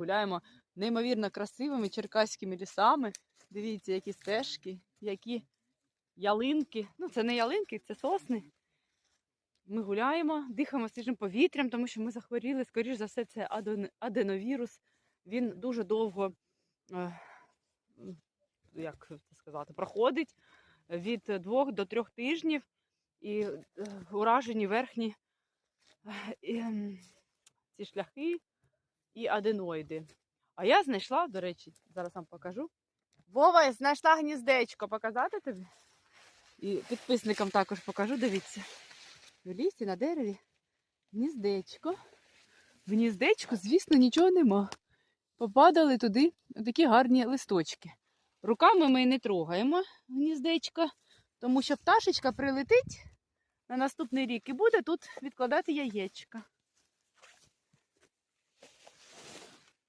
Гуляємо неймовірно красивими черкаськими лісами. Дивіться, які стежки, які ялинки. Ну, це не ялинки, це сосни. Ми гуляємо, дихаємо свіжим повітрям, тому що ми захворіли. Скоріш за все, це аден- аденовірус. Він дуже довго, е, як це сказати, проходить від двох до трьох тижнів і е, уражені верхні е, ці шляхи і аденоїди. А я знайшла, до речі, зараз вам покажу. Вова, я знайшла гніздечко. Показати тобі? І підписникам також покажу, дивіться. В лісі на дереві гніздечко. В гніздечку, звісно, нічого нема. Попадали туди такі гарні листочки. Руками ми не трогаємо гніздечко, тому що пташечка прилетить на наступний рік і буде тут відкладати яєчка.